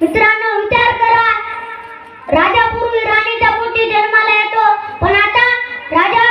मित्रांनो विचार करा. राजा पूर्वी राणीच्या पोटी जन्माला येतो. पण आता राजा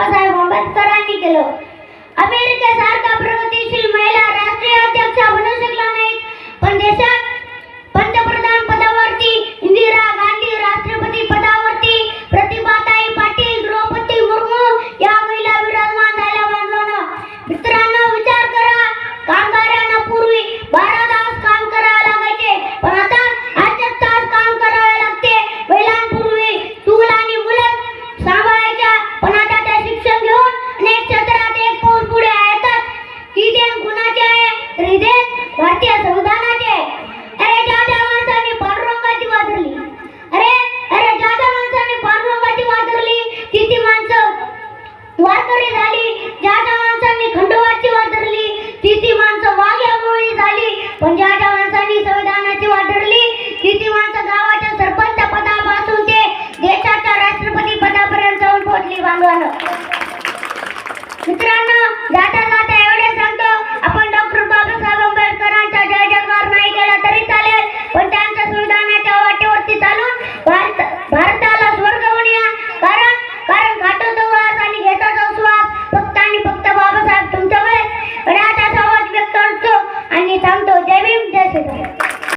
बाबासाहेब आंबेडकरांनी केलं